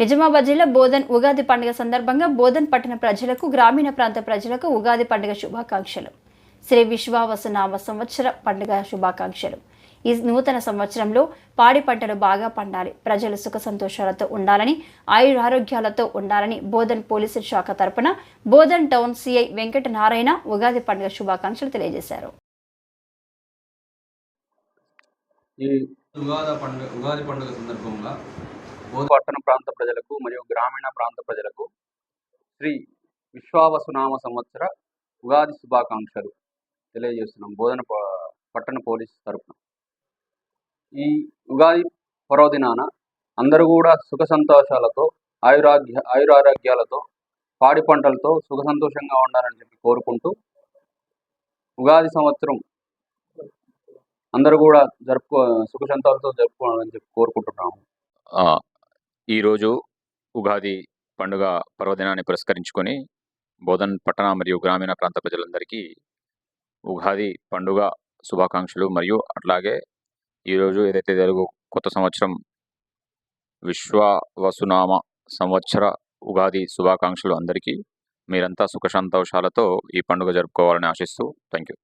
నిజామాబాద్ జిల్లా బోధన్ ఉగాది పండుగ సందర్భంగా బోధన్ పట్టణ ప్రజలకు గ్రామీణ ప్రాంత ప్రజలకు ఉగాది పండుగ శుభాకాంక్షలు. శ్రీ విశ్వావసునామ సంవత్సర పండుగ శుభాకాంక్షలు. ఈ నూతన సంవత్సరంలో పాడి పంటలు బాగా పండాలి. ప్రజలు సుఖ సంతోషాలతో ఉండాలని ఆయురారోగ్యాలతో ఉండాలని బోధన్ పోలీసు శాఖ తరపున బోధన్ టౌన్ సిఐ వెంకట నారాయణ ఉగాది పండుగ శుభాకాంక్షలు తెలియజేశారు. ఈ ఉగాది పండుగ ఉగాది పండుగ సందర్భంగా పట్టణ ప్రాంత ప్రజలకు మరియు గ్రామీణ ప్రాంత ప్రజలకు శ్రీ విశ్వావసునామ సంవత్సర ఉగాది శుభాకాంక్షలు తెలియజేస్తున్నాం బోధన పట్టణ పోలీస్ తరఫున ఈ ఉగాది పర్వదినాన అందరూ కూడా సుఖ సంతోషాలతో ఆయురాగ్య ఆయురారోగ్యాలతో పాడి పంటలతో సుఖ సంతోషంగా ఉండాలని చెప్పి కోరుకుంటూ ఉగాది సంవత్సరం అందరూ కూడా జరుపుకో సుఖ సంతోషాలతో జరుపుకోవాలని చెప్పి కోరుకుంటున్నాము. ఆ, ఈరోజు ఉగాది పండుగ పర్వదినాన్ని పురస్కరించుకొని బోధన్ పట్టణ మరియు గ్రామీణ ప్రాంత ప్రజలందరికీ ఉగాది పండుగ శుభాకాంక్షలు. మరియు అట్లాగే ఈరోజు ఏదైతే తెలుగు కొత్త సంవత్సరం విశ్వవసునామ సంవత్సర ఉగాది శుభాకాంక్షలు అందరికీ మీరంతా సుఖ సంతోషాలతో ఈ పండుగ జరుపుకోవాలని ఆశిస్తూ థ్యాంక్ యూ